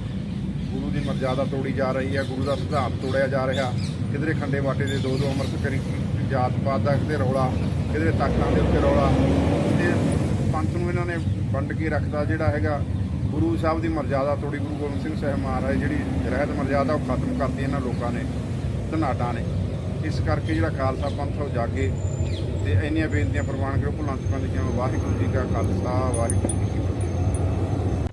ਗੁਰੂ ਦੀ ਮਰਜ਼ਾਦਾ ਤੋੜੀ ਜਾ ਰਹੀ ਹੈ ਗੁਰੂ ਦਾ ਸਿਧਾਂਤ ਤੋੜਿਆ ਜਾ ਰਿਹਾ। ਕਿਧਰੇ ਖੰਡੇ ਬਾਟੇ ਦੇ ਦੋ ਦੋ ਅੰਮ੍ਰਿਤ ਕਰੀ ਜਾਤ ਪਾਤ ਦਾ ਕਿਤੇ ਰੌਲਾ, ਕਿਤੇ ਤਖਤਾਂ ਦੇ ਉੱਤੇ ਰੌਲਾ। ਤੇ ਪੰਥ ਨੂੰ ਇਹਨਾਂ ਨੇ ਵੰਡ ਕੇ ਰੱਖਦਾ ਜਿਹੜਾ ਹੈਗਾ ਗੁਰੂ ਸਾਹਿਬ ਦੀ ਮਰਜ਼ਾਦਾ ਤੋੜੀ ਗੁਰੂ ਗੋਬਿੰਦ ਸਿੰਘ ਸਾਹਿਬ ਮਹਾਰਾਜ ਜਿਹੜੀ ਰਹਿਤ ਮਰਜ਼ਾਦਾ, ਉਹ ਖਤਮ ਕਰਤੀ ਇਹਨਾਂ ਲੋਕਾਂ ਨੇ, ਧਨਾਟਾਂ ਨੇ। ਇਸ ਕਰਕੇ ਜਿਹੜਾ ਖਾਲਸਾ ਪੰਥ ਉਹ ਜਾਗੇ। ਤੇ ਇੰਨੀਆਂ ਬੇਨਤੀਆਂ ਪ੍ਰਵਾਨ ਕਰੋ ਭੁੱਲਾਂ ਚੁੱਕਾਂ ਦੀਆਂ, ਵਾਹਿਗੁਰੂ ਜੀ ਕਾ ਖਾਲਸਾ, ਵਾਹਿਗੁਰੂ ਜੀ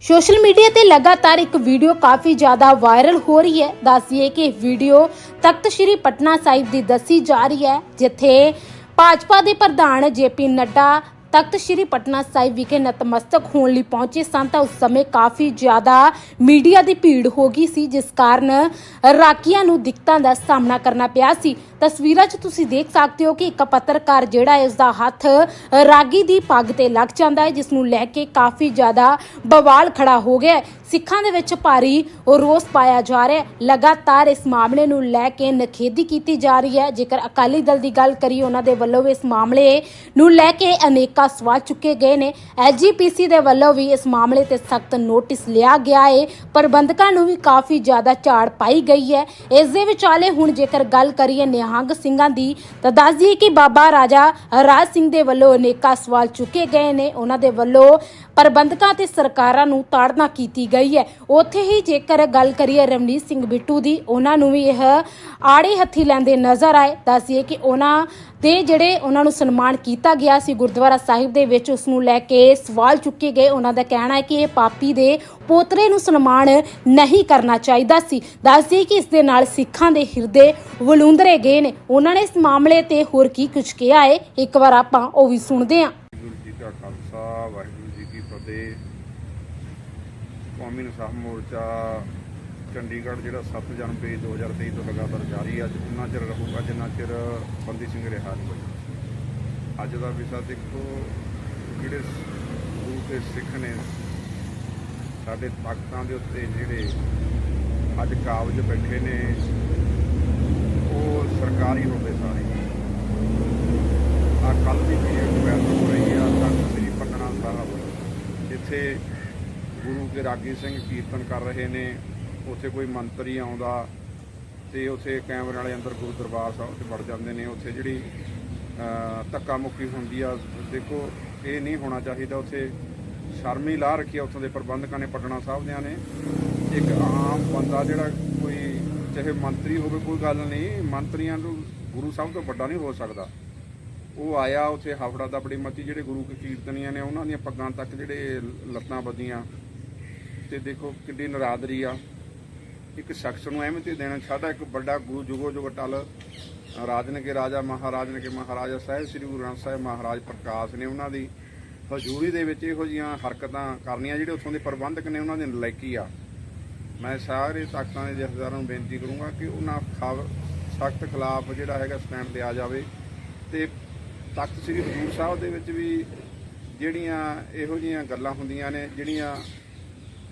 ਸੋਸ਼ਲ ਮੀਡੀਆ ਤੇ ਲਗਾਤਾਰ ਇੱਕ ਵੀਡੀਓ ਕਾਫੀ ਜ਼ਿਆਦਾ ਵਾਇਰਲ ਹੋ ਰਹੀ ਹੈ। ਦੱਸੀਏ ਕਿ ਇਹ ਵੀਡੀਓ ਤਖਤ ਸ੍ਰੀ ਪਟਨਾ ਸਾਹਿਬ ਦੀ ਦੱਸੀ ਜਾ ਰਹੀ ਹੈ, ਜਿੱਥੇ ਭਾਜਪਾ ਦੇ ਪ੍ਰਧਾਨ ਜੇਪੀ ਨੱਡਾ ਤਖਤ ਸ੍ਰੀ ਪਟਨਾ ਸਾਹਿਬ ਵਿਖੇ ਨਤਮਸਤਕ ਹੋਣ ਲਈ ਪਹੁੰਚੇ ਸਨ ਤਾਂ ਉਸ ਸਮੇਂ ਕਾਫੀ ਜ਼ਿਆਦਾ ਮੀਡੀਆ ਦੀ ਭੀੜ ਹੋ ਗਈ ਸੀ, ਜਿਸ ਕਾਰਨ ਰਾਕੀਆਂ ਨੂੰ ਦਿੱਕਤਾਂ ਦਾ ਸਾਹਮਣਾ ਕਰਨਾ ਪਿਆ ਸੀ। ਤਸਵੀਰਾਂ 'ਚ ਤੁਸੀਂ ਦੇਖ ਸਕਦੇ ਹੋ ਕਿ ਇੱਕ ਪੱਤਰਕਾਰ ਜਿਹੜਾ ਹੈ ਉਸ ਦਾ ਹੱਥ ਰਾਗੀ ਦੀ ਪੱਗ ਤੇ ਲੱਗ ਜਾਂਦਾ ਹੈ, ਜਿਸ ਨੂੰ ਲੈ ਕੇ ਕਾਫੀ ਜ਼ਿਆਦਾ ਬਵਾਲ ਖੜਾ ਹੋ ਗਿਆ ਸਿੱਖਾਂ ਦੇ ਵਿੱਚ ਭਾਰੀ ਰੋਸ ਪਾਇਆ ਜਾ ਰਿਹਾ ਹੈ। ਲਗਾਤਾਰ ਇਸ ਮਾਮਲੇ ਨੂੰ ਲੈ ਕੇ ਨਖੇਦੀ ਕੀਤੀ ਜਾ ਰਹੀ ਹੈ। ਜੇਕਰ ਅਕਾਲੀ ਦਲ ਦੀ ਗੱਲ ਕਰੀਏ, ਉਹਨਾਂ ਦੇ ਵੱਲੋਂ ਵੀ ਇਸ ਮਾਮਲੇ ਨੂੰ ਲੈ ਕੇ ਅਨੇਕਾਂ ਸਵਾਲ ਚੁੱਕੇ ਗਏ ਨੇ। ਐਜੀਪੀਸੀ ਦੇ ਵੱਲੋਂ ਵੀ ਇਸ ਮਾਮਲੇ ਤੇ ਸਖਤ ਨੋਟਿਸ ਲਿਆ ਗਿਆ ਹੈ। ਪ੍ਰਬੰਧਕਾਂ ਨੂੰ ਵੀ ਕਾਫੀ ਜ਼ਿਆਦਾ ਝਾੜ ਪਾਈ ਗਈ ਹੈ। ਇਸ ਦੇ ਵਿਚਾਲੇ ਹੁਣ ਜੇਕਰ ਗੱਲ ਕਰੀਏ ਨਿਹੰਗ ਸਿੰਘਾਂ ਦੀ ਤਾਂ ਦੱਸ ਦਈਏ ਕਿ ਬਾਬਾ ਰਾਜਾ ਰਾਜ ਸਿੰਘ ਦੇ ਵੱਲੋਂ ਅਨੇਕਾਂ ਸਵਾਲ ਚੁੱਕੇ ਗਏ ਨੇ। ਉਹਨਾਂ ਦੇ ਵੱਲੋਂ ਪ੍ਰਬੰਧਕਾਂ ਤੇ ਸਰਕਾਰਾਂ ਨੂੰ ਤਾੜਨਾ ਕੀਤੀ ਗਈ ਹੈ। ਉੱਥੇ ਹੀ ਜੇਕਰ ਗੱਲ ਕਰੀਏ ਰਮਨੀਤ ਸਿੰਘ ਬਿੱਟੂ ਦੀ, ਉਹਨਾਂ ਨੂੰ ਵੀ ਇਹ ਆੜੇ ਹੱਥੀ ਲੈਂਦੇ ਨਜ਼ਰ ਆਏ। ਦੱਸੀਏ ਕਿ ਉਹਨਾਂ ਦੇ ਜਿਹੜੇ ਉਹਨਾਂ ਨੂੰ ਸਨਮਾਨ ਕੀਤਾ ਗਿਆ ਸੀ ਗੁਰਦੁਆਰਾ ਸਾਹਿਬ ਦੇ ਵਿੱਚ, ਉਸ ਨੂੰ ਲੈ ਕੇ ਸਵਾਲ ਚੁੱਕੇ ਗਏ। ਉਹਨਾਂ ਦਾ ਕਹਿਣਾ ਹੈ ਕਿ ਇਹ ਪਾਪੀ ਦੇ ਪੋਤਰੇ ਨੂੰ ਸਨਮਾਨ ਨਹੀਂ ਕਰਨਾ ਚਾਹੀਦਾ ਸੀ। ਦੱਸਦੇ ਕਿ ਇਸ ਦੇ ਨਾਲ ਸਿੱਖਾਂ ਦੇ ਹਿਰਦੇ ਵਲੂੰਦਰੇ ਗਏ ਨੇ। ਉਹਨਾਂ ਨੇ ਇਸ ਮਾਮਲੇ ਤੇ ਹੋਰ ਕੀ ਕੁਝ ਕਿਹਾ ਹੈ? ਇੱਕ ਵਾਰ ਆਪਾਂ ਉਹ ਵੀ ਸੁਣਦੇ ਹਾਂ। ਵਾਹਿਗੁਰੂ ਜੀ ਕਾ ਖਾਲਸਾ, ਵਾਹਿਗੁਰੂ ਜੀ ਕੀ ਫਤਿਹ। ਕੌਮੀ ਇਨਸਾਫ ਮੋਰਚਾ ਚੰਡੀਗੜ੍ਹ ਜਿਹੜਾ 7 ਜਨਵਰੀ 2023 ਤੋਂ ਲਗਾਤਾਰ ਜਾਰੀ ਹੈ, ਅੱਜ ਉਨਾ ਚਿਰ ਰਹੂਗਾ, ਜਿੰਨਾ ਚਿਰ ਬੰਦੀ ਸਿੰਘ ਰਿਹਾ ਨਹੀਂ ਹੋਇਆ ਅੱਜ ਦਾ ਵਿਸ਼ਾ ਦੇਖੋ, ਜਿਹੜੇ ਗੁਰੂ ਦੇ ਸਿੱਖ ਨੇ, ਸਾਡੇ ਤਾਕਤਾਂ ਦੇ ਉੱਤੇ ਜਿਹੜੇ ਅੱਜ ਕਾਬਜ ਬੈਠੇ ਨੇ, ਉਹ ਸਰਕਾਰੀ ਹੁੰਦੇ ਸਾਰੇ। ਆ ਕੱਲ ਦੀ ਵੀਡੀਓ ਵਾਇਰਲ ਹੋ ਰਹੀ ਆ ਤਖਤ ਸ੍ਰੀ ਪਟਨਾ ਸਾਹਿਬ, ਜਿੱਥੇ ਗੁਰੂ ਕੇ ਰਾਗੀ ਸਿੰਘ ਕੀਰਤਨ ਕਰ ਰਹੇ ਨੇ ਉੱਥੇ ਕੋਈ ਮੰਤਰੀ ਆਉਂਦਾ ਤੇ ਉੱਥੇ ਕੈਮਰੇ ਵਾਲੇ ਅੰਦਰ ਗੁਰੂ ਦਰਬਾਰ ਸਾਹਿਬ 'ਚ ਵੜ ਜਾਂਦੇ ਨੇ, ਉੱਥੇ ਜਿਹੜੀ ਧੱਕਾ ਮੁੱਕੀ ਹੁੰਦੀ ਆ, ਦੇਖੋ, ਇਹ ਨਹੀਂ ਹੋਣਾ ਚਾਹੀਦਾ, ਉੱਥੇ ਸ਼ਰਮੀ ਲਾ ਰੱਖੀ ਆ ਉੱਥੋਂ ਦੇ ਪ੍ਰਬੰਧਕਾਂ ਨੇ, ਪਟਨਾ ਸਾਹਿਬ ਦਿਆਂ ਨੇ। ਇੱਕ ਆਮ ਬੰਦਾ ਜਿਹੜਾ ਕੋਈ, ਚਾਹੇ ਮੰਤਰੀ ਹੋਵੇ, ਕੋਈ ਗੱਲ ਨਹੀਂ, ਮੰਤਰੀਆਂ ਨੂੰ ਗੁਰੂ ਸਾਹਿਬ ਤੋਂ ਵੱਡਾ ਨਹੀਂ ਹੋ ਸਕਦਾ। ਉਹ ਆਇਆ ਉੱਥੇ ਹਾਫੜਾ ਦਾ, ਬੜੀ ਮੱਤੀ ਜਿਹੜੇ ਗੁਰੂ ਕੀਰਤਨੀਆਂ ਨੇ, ਉਹਨਾਂ ਦੀਆਂ ਪੱਗਾਂ ਤੱਕ ਜਿਹੜੇ ਲੱਤਾਂ ਬੱਧੀਆਂ ਤੇ ਦੇਖੋ ਕਿੰਨੀ ਨਰਾਦਰੀ ਆ। ਇੱਕ ਸ਼ਖਸ ਨੂੰ ਅਹਿਮੀਅਤ ਦੇਣਾ ਸਾਡਾ ਇੱਕ ਵੱਡਾ ਗੁਰੂ ਜੁਗੋ ਜੁਗ ਟਲ। ਰਾਜਨ ਕੇ ਰਾਜਾ ਮਹਾਰਾਜਨ ਕੇ ਮਹਾਰਾਜਾ ਸਾਹਿਬ, ਸ੍ਰੀ ਗੁਰੂ ਗ੍ਰੰਥ ਸਾਹਿਬ ਮਹਾਰਾਜ ਪ੍ਰਕਾਸ਼ ਨੇ ਉਹਨਾਂ ਦੀ ਹਜ਼ੂਰੀ ਦੇ ਵਿੱਚ ਇਹੋ ਜੀਆਂ ਹਰਕਤਾਂ ਕਰਨੀਆਂ, ਜਿਹੜੇ ਉੱਥੋਂ ਦੇ ਪ੍ਰਬੰਧਕ ਨੇ ਉਹਨਾਂ ਦੇ ਨਲਾਇਕੀ ਆ। ਮੈਂ ਸਾਰੇ ਤਖਤਾਂ ਦੇ ਜਥੇਦਾਰਾਂ ਨੂੰ ਬੇਨਤੀ ਕਰੂੰਗਾ ਕਿ ਉਹਨਾਂ ਸਖਤ ਖਿਲਾਫ ਜਿਹੜਾ ਹੈਗਾ ਸਟੈਂਡ ਲਿਆ ਜਾਵੇ ਤੇ ਤਖਤ ਸ੍ਰੀ ਹਜ਼ੂਰ ਸਾਹਿਬ ਦੇ ਵਿੱਚ ਵੀ ਜਿਹੜੀਆਂ ਇਹੋ ਜਿਹੀਆਂ ਗੱਲਾਂ ਹੁੰਦੀਆਂ ਨੇ, ਜਿਹੜੀਆਂ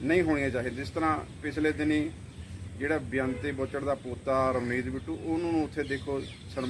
ਨਹੀਂ ਹੋਣੀਆਂ ਚਾਹੀਦੀਆਂ, ਜਿਸ ਤਰ੍ਹਾਂ ਪਿਛਲੇ ਦਿਨੀ ਜਿਹੜਾ ਬੇਅੰਤੇ ਬੋਚੜ ਦਾ ਪੋਤਾ ਰਮਨੀਤ ਬਿੱਟੂ ਉਹਨੂੰ ਉੱਥੇ ਦੇਖੋ ਸਨਮਾਨ